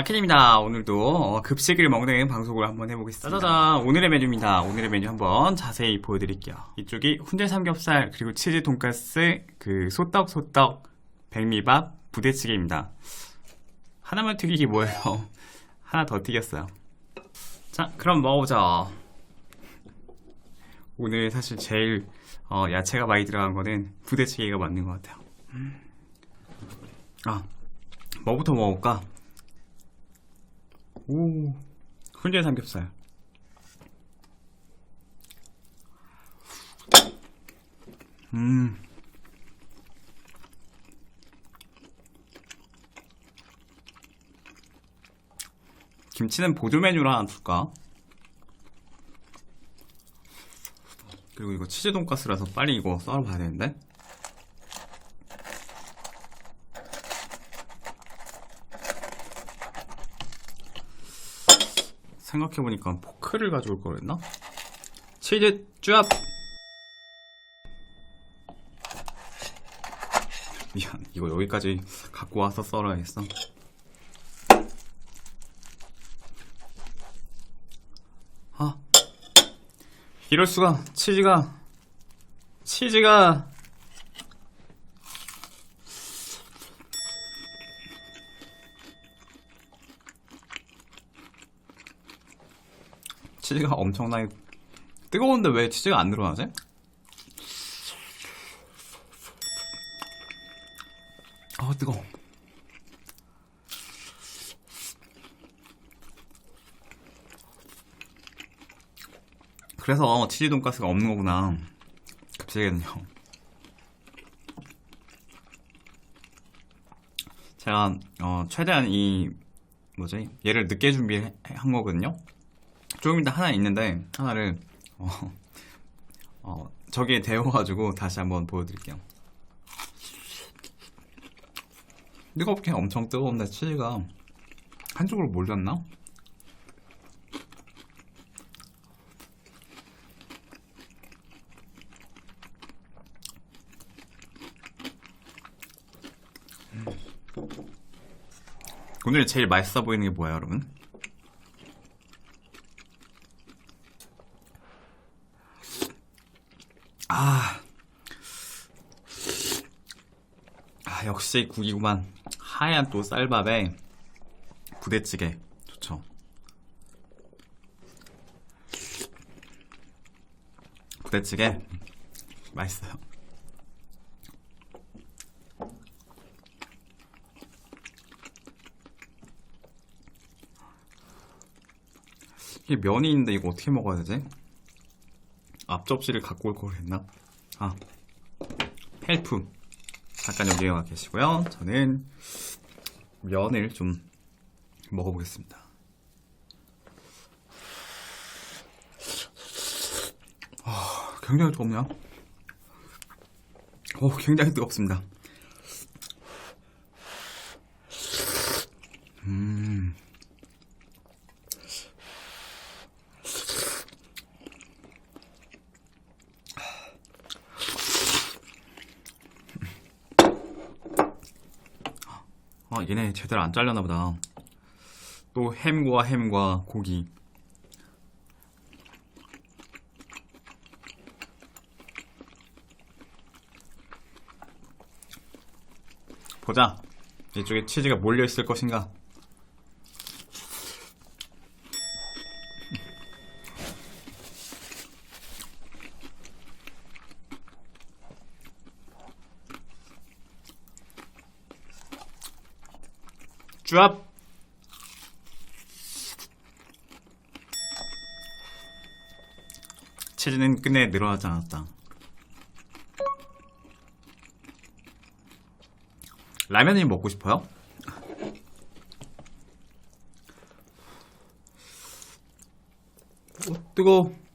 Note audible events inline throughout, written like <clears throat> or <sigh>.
아켄입니다. 오늘도 어, 급식을 먹는 방송을 한번 해보겠습니다. 짜자잔, 오늘의 메뉴입니다. 오늘의 메뉴 한번 자세히 보여드릴게요. 이쪽이 훈제 삼겹살, 그리고 치즈 돈가스, 그 소떡, 소떡, 백미밥, 부대찌개입니다. 하나만 튀기기 뭐예요? <laughs> 하나 더 튀겼어요. 자, 그럼 먹어보자. 오늘 사실 제일 어, 야채가 많이 들어간 거는 부대찌개가 맞는 것 같아요. 음. 아, 뭐부터 먹을까? 오, 훈제 삼겹살. 음. 김치는 보조 메뉴로 하나 둘까? 그리고 이거 치즈 돈가스라서 빨리 이거 썰어봐야 되는데? 생각해보니까 포크를 가져올 걸 그랬나? 치즈 쭈압! 미안, 이거 여기까지 갖고 와서 썰어야겠어. 아, 이럴 수가, 치즈가, 치즈가, 치즈가 엄청나게 뜨거운데 왜 치즈가 안 늘어나지? 아 뜨거워. 그래서 치즈 돈가스가 없는 거구나. 급식에는요. 제가 어, 최대한 이 뭐지? 얘를 늦게 준비한 거거든요 조금 이따 하나 있는데 하나를 어, <laughs> 어, 저기에 데워가지고 다시 한번 보여드릴게요. 뜨겁게 엄청 뜨거운데 치즈가 한쪽으로 몰렸나? 음. 오늘 제일 맛있어 보이는 게 뭐야, 여러분? 아. 아, 역시 국이구만. 하얀 또 쌀밥에 부대찌개. 좋죠. 부대찌개. 맛있어요. 이게 면이 있는데 이거 어떻게 먹어야 되지? 앞접시를 갖고 올 걸 했나? 아, 헬프. 여기에 와 계시고요. 저는 면을 좀 먹어보겠습니다. 아, 굉장히 뜨겁네요. 오, 굉장히 뜨겁습니다. 얘네 제대로 안 잘렸나 보다. 또 햄과 햄과 고기. 보자. 이쪽에 치즈가 몰려 있을 것인가? 쭈압! 치즈는 끝내 늘어나지 않았다. 라면이 먹고 싶어요? 어, 뜨거워.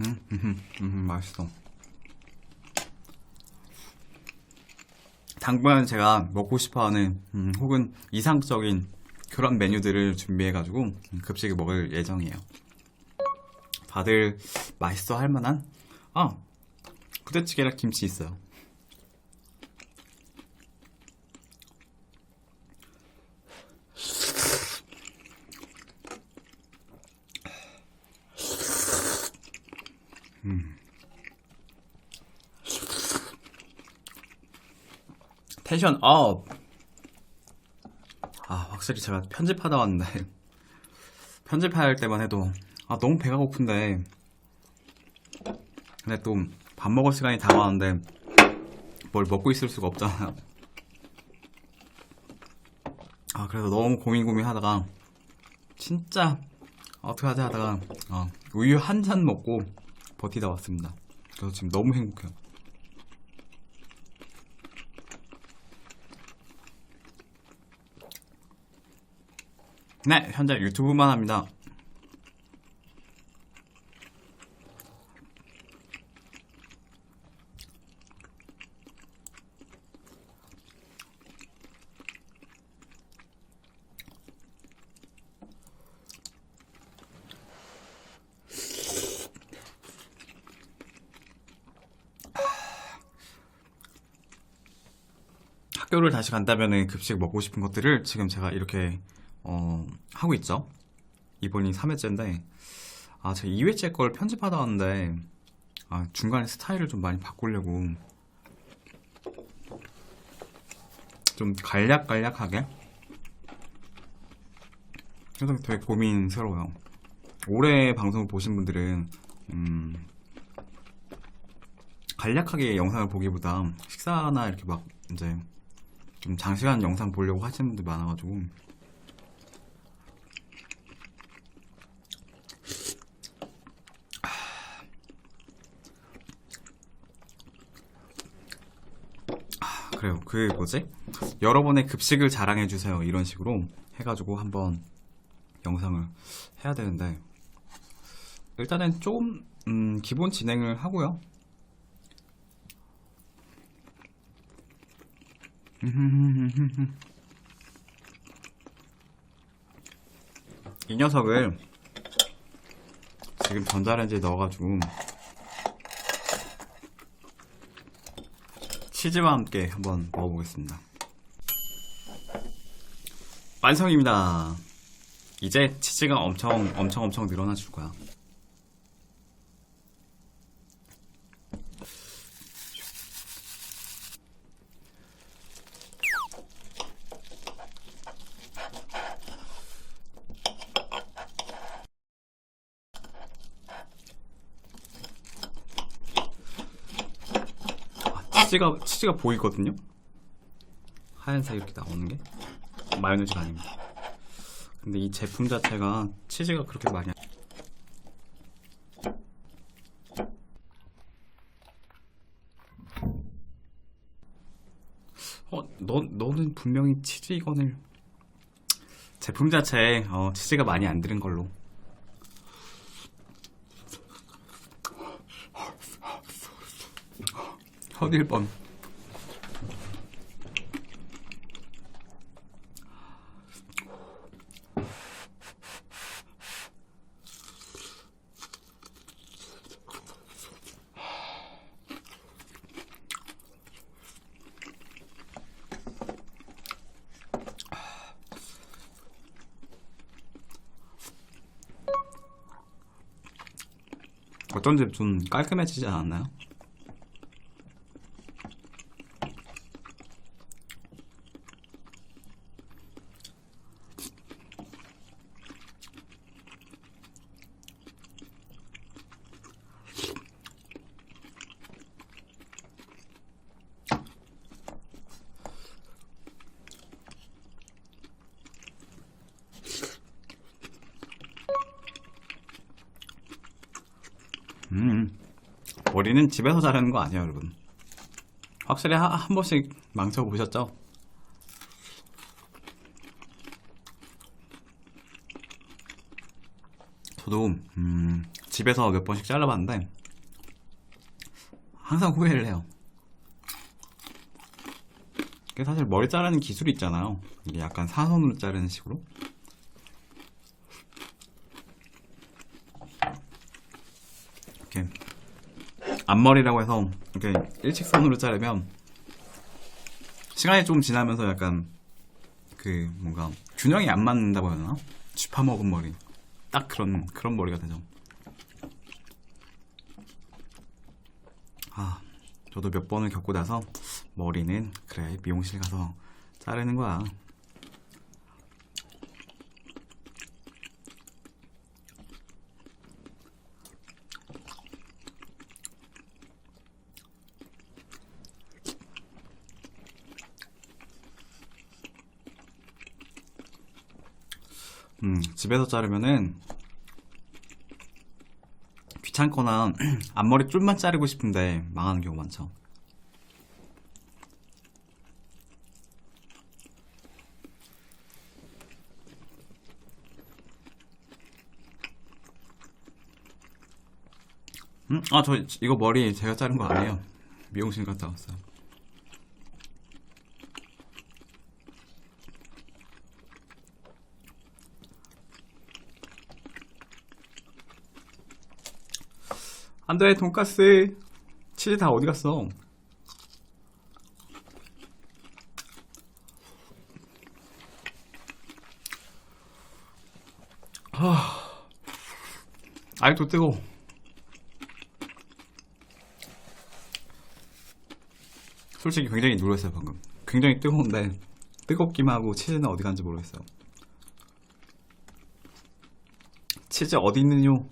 음, 맛있어. 당분간 제가 먹고 싶어하는 음, 혹은 이상적인 그런 메뉴들을 준비해가지고 급식을 먹을 예정이에요. 다들 맛있어 할 만한 아 부대찌개랑 김치 있어요. 텐션 업! 아, 확실히 제가 편집하다 왔는데, <laughs> 편집할 때만 해도, 아, 너무 배가 고픈데, 근데 또, 밥 먹을 시간이 다가왔는데, 뭘 먹고 있을 수가 없잖아요. 아, 그래서 너무 고민 고민 하다가, 진짜, 어떻게 하지 하다가, 어, 우유 한 잔 먹고 버티다 왔습니다. 그래서 지금 너무 행복해요. 네, 현재 유튜브만 합니다. 학교를 다시 간다면 급식 먹고 싶은 것들을 지금 제가 이렇게 어, 하고 있죠. 이번이 3회째인데 아, 제가 2회째 걸 편집하다 왔는데 아, 중간에 스타일을 좀 많이 바꾸려고 좀 간략간략하게 그래서 되게 고민스러워요. 올해 방송을 보신 분들은 음, 간략하게 영상을 보기보다 식사나 이렇게 막 이제 좀 장시간 영상 보려고 하시는 분들 많아가지고 그래요. 그 뭐지? 여러분의 급식을 자랑해 주세요. 이런 식으로 해가지고 한번 영상을 해야 되는데 일단은 조금 음, 기본 진행을 하고요. <laughs> 이 녀석을 지금 전자레인지에 넣어가지고 치즈와 함께 한번 먹어보겠습니다. 완성입니다. 이제 치즈가 엄청 엄청 엄청 늘어나 줄 거야. 치즈가 치즈가 보이거든요. 하얀색 이렇게 나오는 게 마요네즈가 아닙니다. 근데 이 제품 자체가 치즈가 그렇게 많이 안- 어, 너, 너는 분명히 치즈 이건을 제품 자체에 어, 치즈가 많이 안 들은 걸로 혀딜 뻔 어쩐지 좀 깔끔해지지 않았나요? 음, 머리는 집에서 자르는 거 아니에요, 여러분. 확실히 하- 한 번씩 망쳐보셨죠? 저도 음, 집에서 몇 번씩 잘라봤는데 항상 후회를 해요. 이게 사실 머리 자르는 기술이 있잖아요. 이게 약간 사선으로 자르는 식으로. 앞머리라고 해서 이렇게 일직선으로 자르면 시간이 좀 지나면서 약간 그 뭔가 균형이 안 맞는다고 해야 되나? 쥐파먹은 머리 딱 그런 그런 머리가 되죠. 아 저도 몇 번을 겪고 나서 머리는 그래 미용실 가서 자르는 거야. 음, 집에서 자르면은 귀찮거나 <clears throat> 앞머리 줄만 자르고 싶은데 망하는 경우 많죠. 음? 아, 저 이거 머리 제가 자른 거 아니에요. 미용실 갔다 왔어요. 안 돼, 돈까스. 치즈 다 어디 갔어? 아, 아직도 뜨거워. 솔직히 굉장히 놀랐어요, 방금. 굉장히 뜨거운데, 뜨겁기만 하고 치즈는 어디 간지 모르겠어요. 치즈 어디 있느뇨?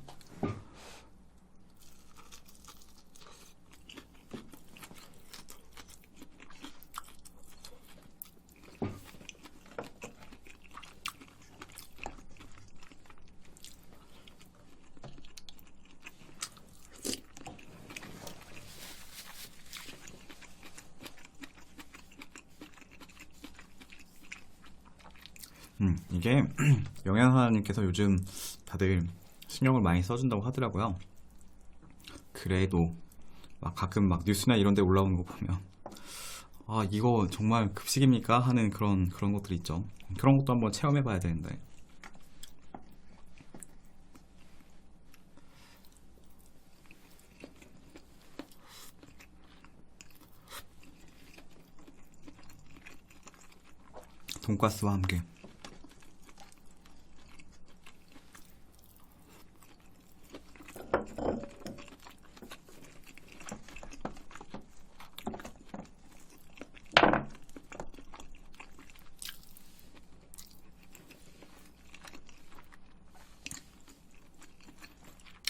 음, 이게 <clears throat> 영양사님께서 요즘 다들 신경을 많이 써준다고 하더라고요. 그래도 막 가끔 막 뉴스나 이런 데 올라오는 거 보면 아 이거 정말 급식입니까? 하는 그런 그런 것들이 있죠. 그런 것도 한번 체험해 봐야 되는데. 돈가스와 함께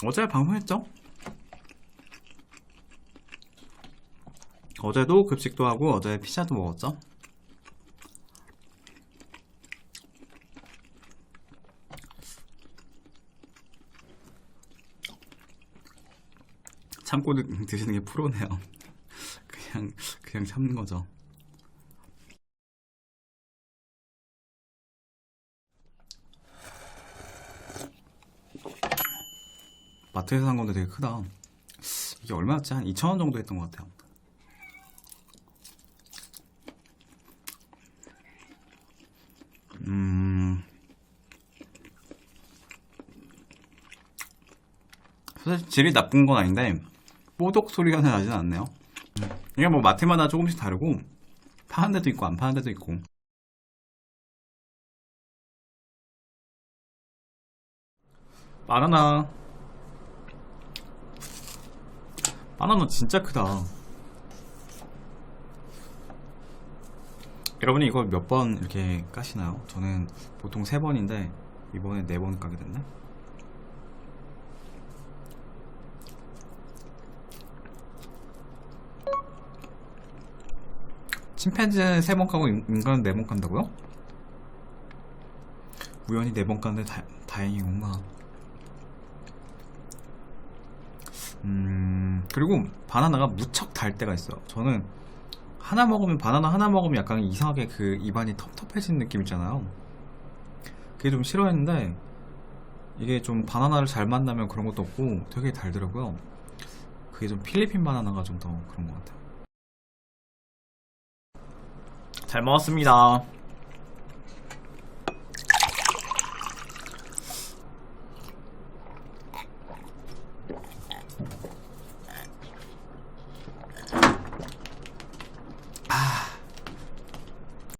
어제 방송했죠? 어제도 급식도 하고 어제 피자도 먹었죠? 참고 드- 드시는 게 프로네요. <laughs> 그냥 그냥 참는 거죠. 마트에서 산 건데 되게 크다. 이게 얼마였지? 한 2,000원 정도 했던 것 같아요. 음. 사실 질이 나쁜 건 아닌데, 뽀독 소리가 나진 않네요. 이게 뭐 마트마다 조금씩 다르고, 파는 데도 있고, 안 파는 데도 있고. 바나나. 바나나 진짜 크다. 여러분이 이걸 몇 번 이렇게 까시나요? 저는 보통 세 번인데 이번에 네 번 까게 됐네. 침팬지는 세 번 까고 인- 인간은 네 번 깐다고요? 우연히 네 번 깠는데 다, 다행이구나. 음, 그리고 바나나가 무척 달 때가 있어요. 저는 하나 먹으면, 바나나 하나 먹으면 약간 이상하게 그 입안이 텁텁해지는 느낌 있잖아요. 그게 좀 싫어했는데, 이게 좀 바나나를 잘 만나면 그런 것도 없고 되게 달더라고요. 그게 좀 필리핀 바나나가 좀 더 그런 것 같아요. 잘 먹었습니다.